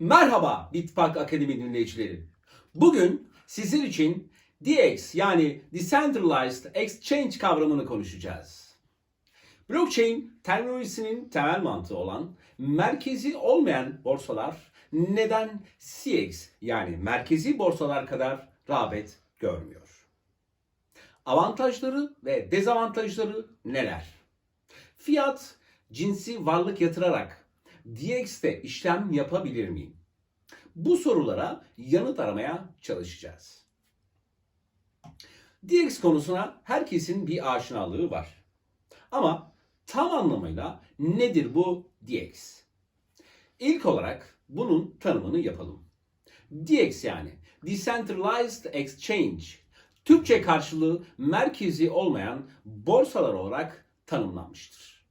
Merhaba Bitpark Akademi dinleyicileri. Bugün sizler için DX yani Decentralized Exchange kavramını konuşacağız. Blockchain terminolojisinin temel mantığı olan merkezi olmayan borsalar neden CX yani merkezi borsalar kadar rağbet görmüyor? Avantajları ve dezavantajları neler? Fiyat cinsi varlık yatırarak DX'te işlem yapabilir miyim? Bu sorulara yanıt aramaya çalışacağız. DX konusuna herkesin bir aşinalığı var. Ama tam anlamıyla nedir bu DX? İlk olarak bunun tanımını yapalım. DX yani Decentralized Exchange, Türkçe karşılığı merkezi olmayan borsalar olarak tanımlanmıştır.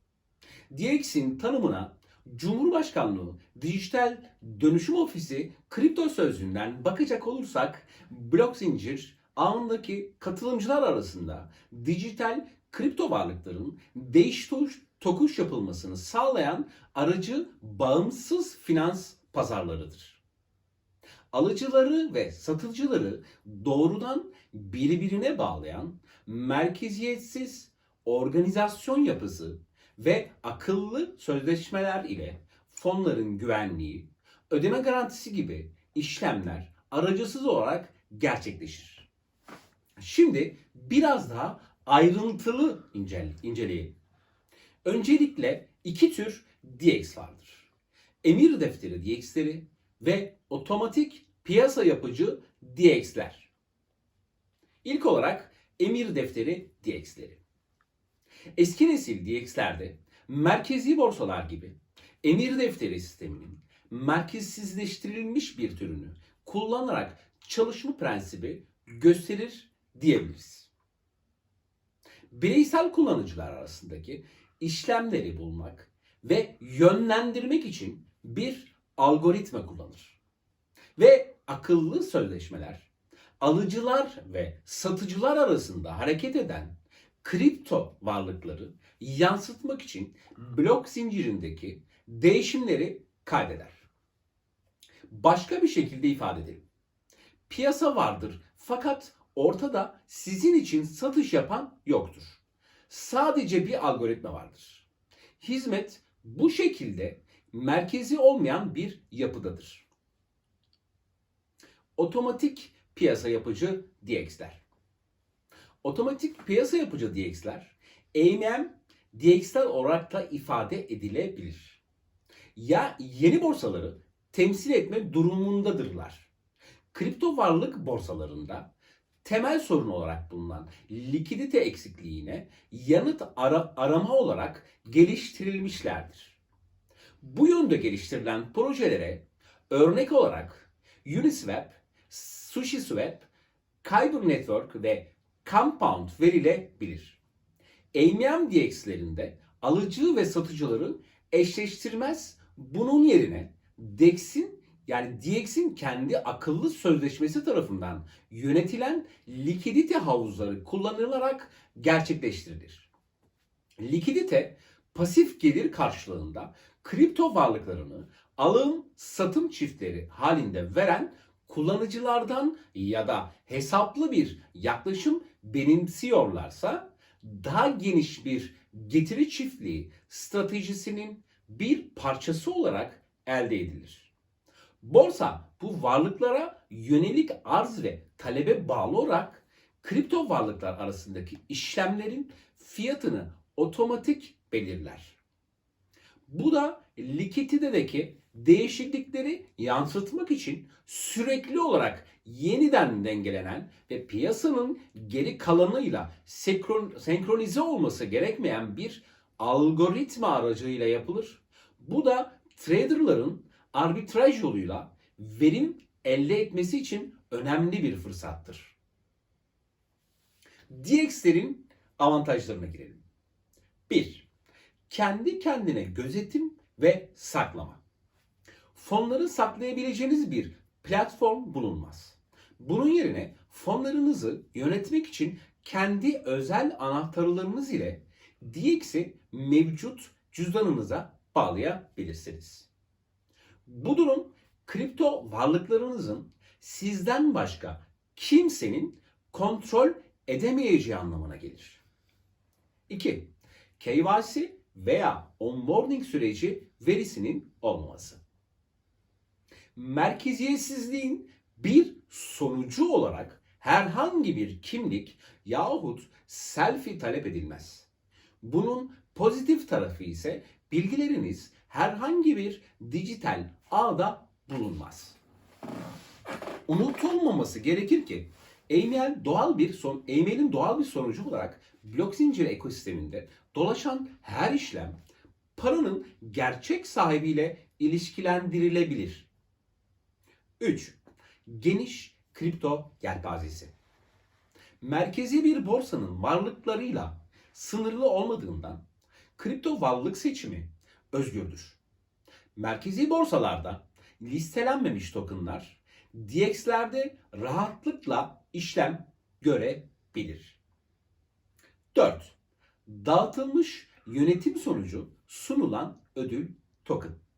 DX'in tanımına Cumhurbaşkanlığı Dijital Dönüşüm Ofisi kripto sözlüğünden bakacak olursak blok zincir ağındaki katılımcılar arasında dijital kripto varlıkların değiş tokuş, tokuş yapılmasını sağlayan aracı bağımsız finans pazarlarıdır. Alıcıları ve satıcıları doğrudan birbirine bağlayan merkeziyetsiz organizasyon yapısı ve akıllı sözleşmeler ile fonların güvenliği, ödeme garantisi gibi işlemler aracısız olarak gerçekleşir. Şimdi biraz daha ayrıntılı incel, inceleyelim. Öncelikle iki tür DX vardır. Emir defteri DX'leri ve otomatik piyasa yapıcı DX'ler. İlk olarak emir defteri DX'leri. Eski nesil DX'lerde merkezi borsalar gibi emir defteri sisteminin merkezsizleştirilmiş bir türünü kullanarak çalışma prensibi gösterir diyebiliriz. Bireysel kullanıcılar arasındaki işlemleri bulmak ve yönlendirmek için bir algoritma kullanır. Ve akıllı sözleşmeler alıcılar ve satıcılar arasında hareket eden kripto varlıkları yansıtmak için blok zincirindeki değişimleri kaydeder. Başka bir şekilde ifade edelim. Piyasa vardır fakat ortada sizin için satış yapan yoktur. Sadece bir algoritma vardır. Hizmet bu şekilde merkezi olmayan bir yapıdadır. Otomatik piyasa yapıcı DX'ler. Otomatik piyasa yapıcı DX'ler AMM DX'ler olarak da ifade edilebilir. Ya yeni borsaları temsil etme durumundadırlar. Kripto varlık borsalarında temel sorun olarak bulunan likidite eksikliğine yanıt ara- arama olarak geliştirilmişlerdir. Bu yönde geliştirilen projelere örnek olarak Uniswap, SushiSwap, Kyber Network ve Compound verilebilir. AMM DX'lerinde alıcı ve satıcıları eşleştirmez bunun yerine DEX'in yani DX'in kendi akıllı sözleşmesi tarafından yönetilen likidite havuzları kullanılarak gerçekleştirilir. Likidite pasif gelir karşılığında kripto varlıklarını alım satım çiftleri halinde veren kullanıcılardan ya da hesaplı bir yaklaşım benimsiyorlarsa daha geniş bir getiri çiftliği stratejisinin bir parçası olarak elde edilir. Borsa bu varlıklara yönelik arz ve talebe bağlı olarak kripto varlıklar arasındaki işlemlerin fiyatını otomatik belirler. Bu da likiditedeki değişiklikleri yansıtmak için sürekli olarak yeniden dengelenen ve piyasanın geri kalanıyla senkron, senkronize olması gerekmeyen bir algoritma aracıyla yapılır. Bu da traderların arbitraj yoluyla verim elde etmesi için önemli bir fırsattır. DX'lerin avantajlarına girelim. 1. Kendi kendine gözetim ve saklama. Fonları saklayabileceğiniz bir platform bulunmaz. Bunun yerine fonlarınızı yönetmek için kendi özel anahtarlarınız ile DX'i mevcut cüzdanınıza bağlayabilirsiniz. Bu durum kripto varlıklarınızın sizden başka kimsenin kontrol edemeyeceği anlamına gelir. 2. KYC veya onboarding süreci verisinin olmaması. Merkeziyetsizliğin bir sonucu olarak herhangi bir kimlik yahut selfie talep edilmez. Bunun pozitif tarafı ise bilgileriniz herhangi bir dijital ağda bulunmaz. Unutulmaması gerekir ki e-mail doğal bir son e-mailin doğal bir sonucu olarak blok zinciri ekosisteminde dolaşan her işlem paranın gerçek sahibiyle ilişkilendirilebilir. 3. Geniş kripto yelpazesi. Merkezi bir borsanın varlıklarıyla sınırlı olmadığından kripto varlık seçimi özgürdür. Merkezi borsalarda listelenmemiş tokenlar DX'lerde rahatlıkla işlem görebilir. 4. Dağıtılmış yönetim sonucu sunulan ödül token.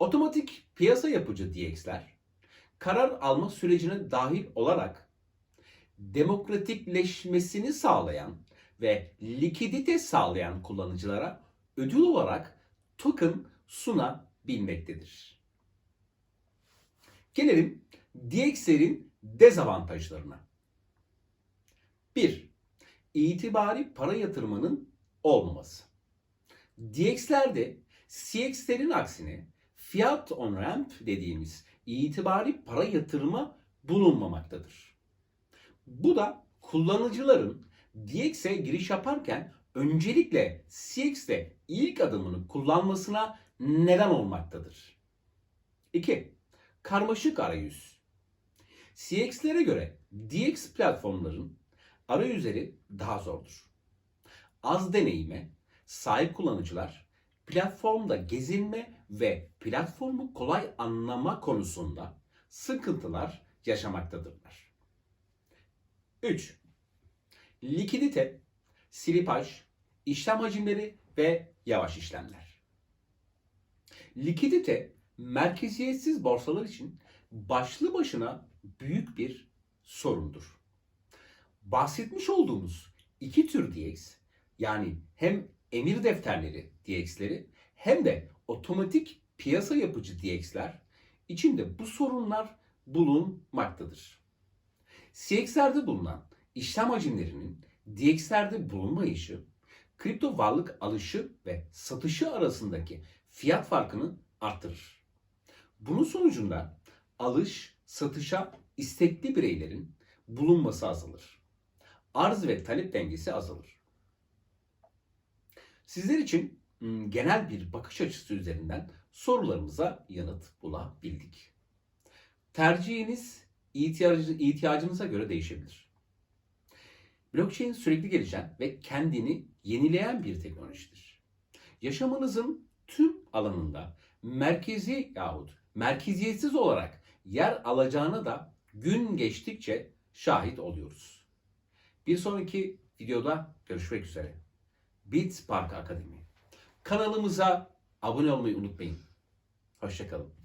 Otomatik piyasa yapıcı DX'ler karar alma sürecine dahil olarak demokratikleşmesini sağlayan ve likidite sağlayan kullanıcılara ödül olarak token sunabilmektedir. Gelelim DX'lerin dezavantajlarına. 1. İtibari para yatırmanın olmaması. DX'lerde CX'lerin aksine Fiat on ramp dediğimiz itibari para yatırma bulunmamaktadır. Bu da kullanıcıların DX'e giriş yaparken öncelikle CX'de ilk adımını kullanmasına neden olmaktadır. 2. Karmaşık arayüz. CX'lere göre DX platformların arayüzleri daha zordur. Az deneyime sahip kullanıcılar platformda gezinme ve platformu kolay anlama konusunda sıkıntılar yaşamaktadırlar. 3. Likidite, silipaj, işlem hacimleri ve yavaş işlemler. Likidite, merkeziyetsiz borsalar için başlı başına büyük bir sorundur. Bahsetmiş olduğumuz iki tür DX, yani hem emir defterleri DX'leri hem de otomatik piyasa yapıcı DX'ler içinde bu sorunlar bulunmaktadır. CX'lerde bulunan işlem hacimlerinin DX'lerde bulunmayışı, kripto varlık alışı ve satışı arasındaki fiyat farkını arttırır. Bunun sonucunda alış, satışa istekli bireylerin bulunması azalır. Arz ve talep dengesi azalır. Sizler için genel bir bakış açısı üzerinden sorularımıza yanıt bulabildik. Tercihiniz ihtiyacı, ihtiyacınıza göre değişebilir. Blockchain sürekli gelişen ve kendini yenileyen bir teknolojidir. Yaşamınızın tüm alanında merkezi yahut merkeziyetsiz olarak yer alacağına da gün geçtikçe şahit oluyoruz. Bir sonraki videoda görüşmek üzere. Bitspark Akademi. Kanalımıza abone olmayı unutmayın. Hoşçakalın.